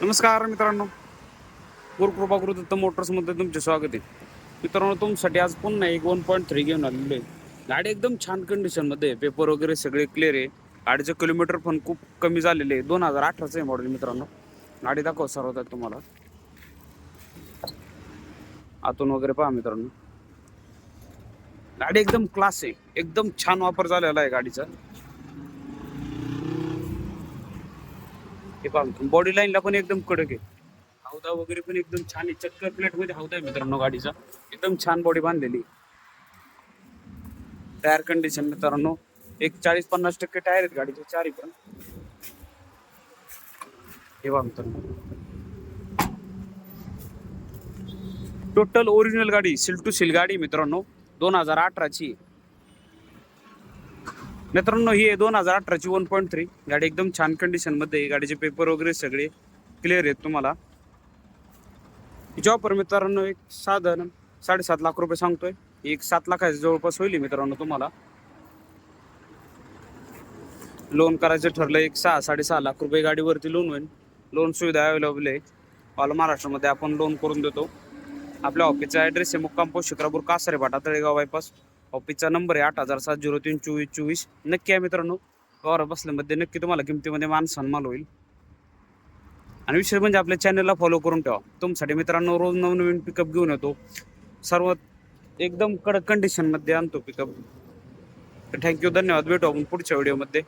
नमस्कार मित्रांनो. गुरुकृपा गुरुदत्त मोटर्समध्ये तुमचे स्वागत आहे. मित्रांनो तुमच्यासाठी आज पुन्हा एक वन पॉईंट थ्री घेऊन आलेलो आहे. गाडी एकदम छान कंडिशनमध्ये आहे. पेपर वगैरे सगळे क्लिअर आहे. गाडीचं किलोमीटर पण खूप कमी झालेले आहे. दोन हजार अठराचं आहे मॉडेल मित्रांनो. गाडी दाखव सर्वात तुम्हाला. आतून वगैरे पहा मित्रांनो. गाडी एकदम क्लास आहे. एकदम छान वापर झालेला आहे गाडीचा. हे पहा बॉडी लाईनला पण एकदम कडक आहे. हौदा वगैरे पण एकदम छान आहे. चक्कर प्लेटमध्ये हौदा आहे मित्रांनो गाडीचा. एकदम छान बॉडी बांधलेली टायर कंडिशन मित्रांनो एक चाळीस पन्नास टक्के टायर आहेत गाडीचे चारही पण. हे बघा मित्रांनो. टोटल ओरिजिनल गाडी सिल टू सिल गाडी मित्रांनो दोन हजार अठराची मित्रांनो ही आहे दोन हजार अठराची वन पॉईंट थ्री गाडी एकदम छान कंडिशनमध्ये आहे. गाडीचे पेपर वगैरे सगळे क्लिअर आहेत तुम्हाला. जॉपर मित्रांनो एक साधारण साडेसात लाख रुपये सांगतोय. एक सात लाखाच्या जवळपास होईल मित्रांनो तुम्हाला. लोन करायचं ठरलं एक सहा साडेसहा लाख रुपये गाडीवरती लोन होईल. लोन सुविधा अवेलेबल आहे. ऑल महाराष्ट्रामध्ये आपण लोन करून देतो. आपल्या ऑफिसचा ॲड्रेस आहे मुक्काम पोस्ट शिक्रापूर कासारे भाटा तळेगाव बायपास ऑफिसचा नंबर आहे आठ हजार सात झिरो तीन चोवीस चोवीस. नक्की आहे मित्रांनो वावर बसल्यामध्ये नक्की तुम्हाला किमतीमध्ये मान सन्मान होईल. आणि विशेष म्हणजे आपल्या चॅनलला फॉलो करून ठेवा. तुमच्यासाठी मित्रांनो रोज नवनवीन पिकअप घेऊन येतो. सर्व एकदम कडक कंडिशनमध्ये आणतो पिकअप थँक्यू धन्यवाद. भेटू आपण पुढच्या व्हिडिओमध्ये